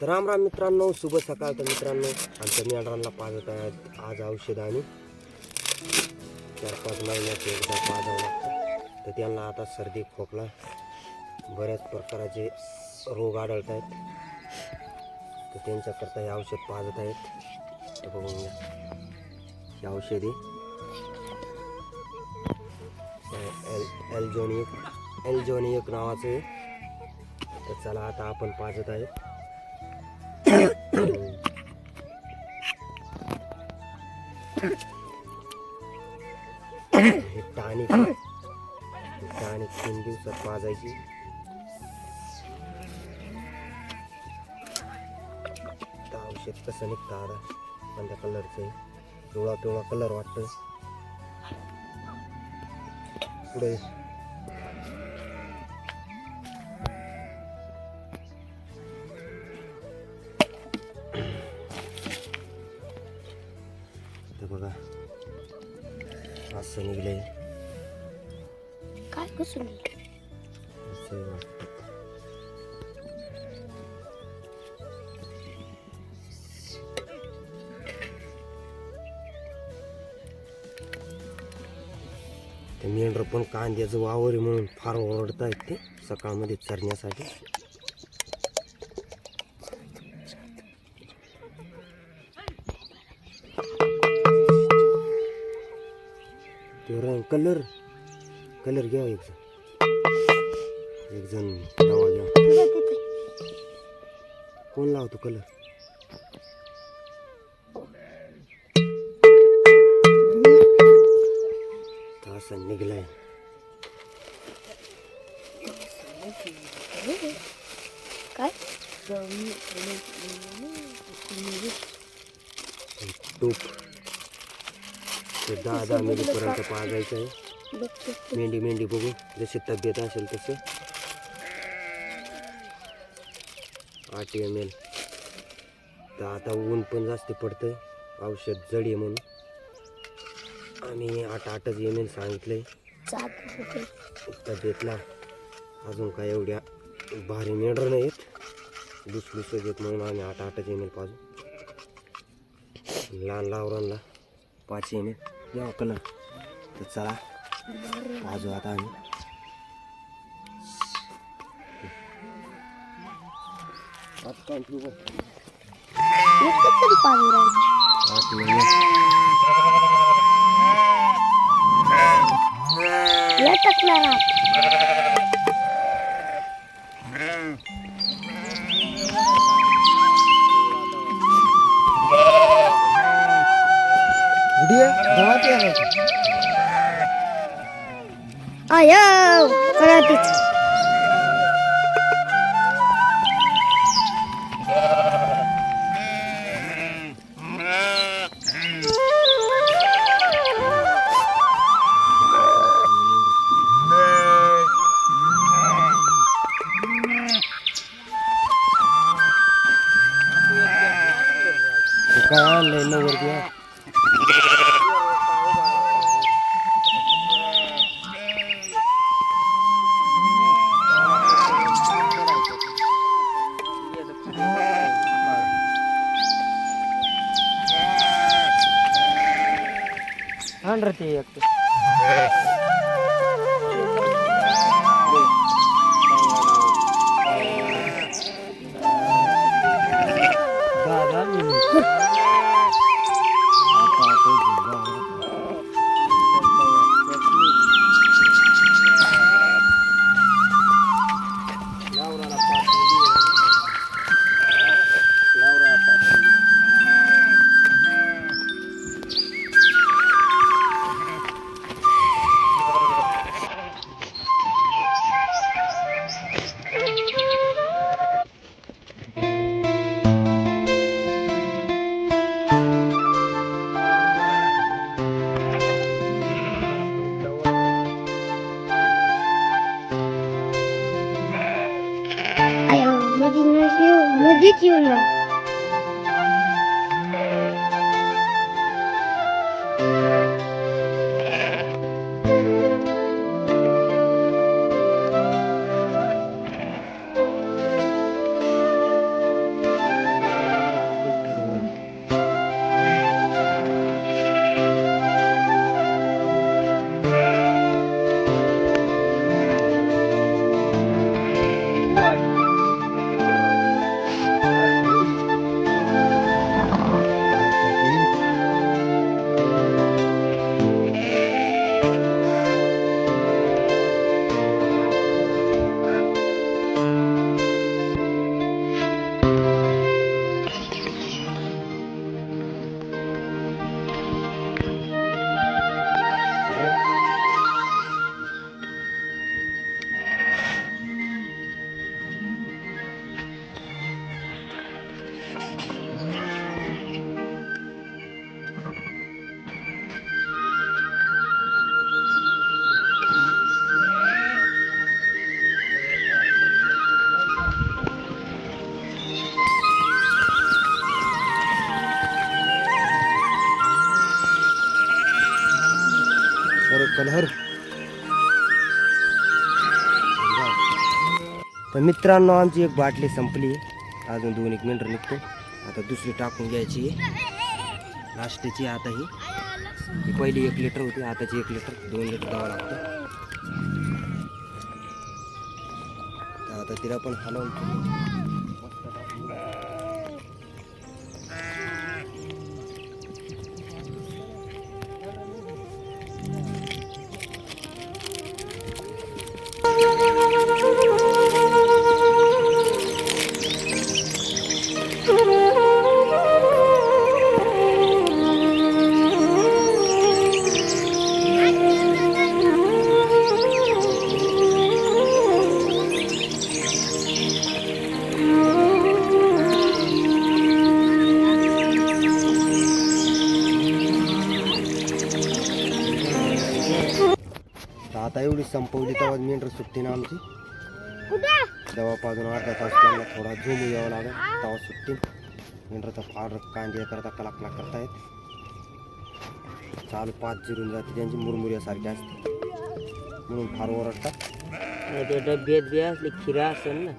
तर राम राम मित्रांनो शुभ सकाळ तर मित्रांनो. आमच्या मेंढरांना पाजत आहेत आज औषध आणि चार पाच महिन्याचे एकदा पाजावं लागतं. तर त्यांना आता सर्दी खोकला बऱ्याच प्रकाराचे रोग आढळत आहेत. तर त्यांच्याकरता हे औषध पाजत आहेत. तर बघून घ्या. हे औषधी एल एल्जोनिक एल्जोनिक नावाचं आहे. तर चला आता आपण पाजत आहे. हे टानिक आहे. तीन दिवसात पाजायची औषध कसं निघतं आता? कोणत्या कलरचं पिवळा पिवळा कलर वाटतं पुढे असं निघलंय काय कसं. ते मेंढर पण कांद्याचं वावर म्हणून फार ओरडत आहेत ते सकाळमध्ये चरण्यासाठी. ते रंग कलर कलर घ्या एक जण एक जण दवा घ्या कोण लावतो कलर असं निघलाय काय तूप ते दहा दहा मिलीपर्यंत पाजायचं आहे. मेंढी मेंढी बघू. जशी तब्येत असेल तसं. आठ एम एल. तर आता ऊन पण जास्त पडतंय. औषध जडी आहे म्हणून. आणि आठ आठच एम एल सांगितलंय तब्येतला अजून काय एवढ्या भारी मेंढर नाहीत. लुसलुस येत म्हणून आम्ही आठ आठच एम एल पाजू लहान लावरांना पाच एम एल यावं कलर तर चला आज आता आम्ही पाणी टाकणार bekliyorum. Ayav karabit. காலையில் ஒரு द्या ते एक. дивно, но дивно. अरे कलहर. तर मित्रांनो आमची एक बाटली संपली. अजून दोन एक मिनटं निघतो. आता दुसरी टाकून घ्यायची. आहे लास्टची आता ही. पहिली एक लिटर होती आताची एक लिटर दोन लिटर द्यावं लागतं. आता तिला पण हलवून आता एवढी संपवली तेव्हा मेंढर सुट्टी ना आमची. दवा पाजून अर्धा तास त्यांना थोडा झूम यावं लागेल तेव्हा सुट्टी मेंढराचा फार कांदे करता कलाकला करतायत. चाल पाच जिरून जाते त्यांची मुरमुऱ्यासारखी असते. म्हणून फार ओरडतात. ते डब्यात बी असले खिरा असेल ना.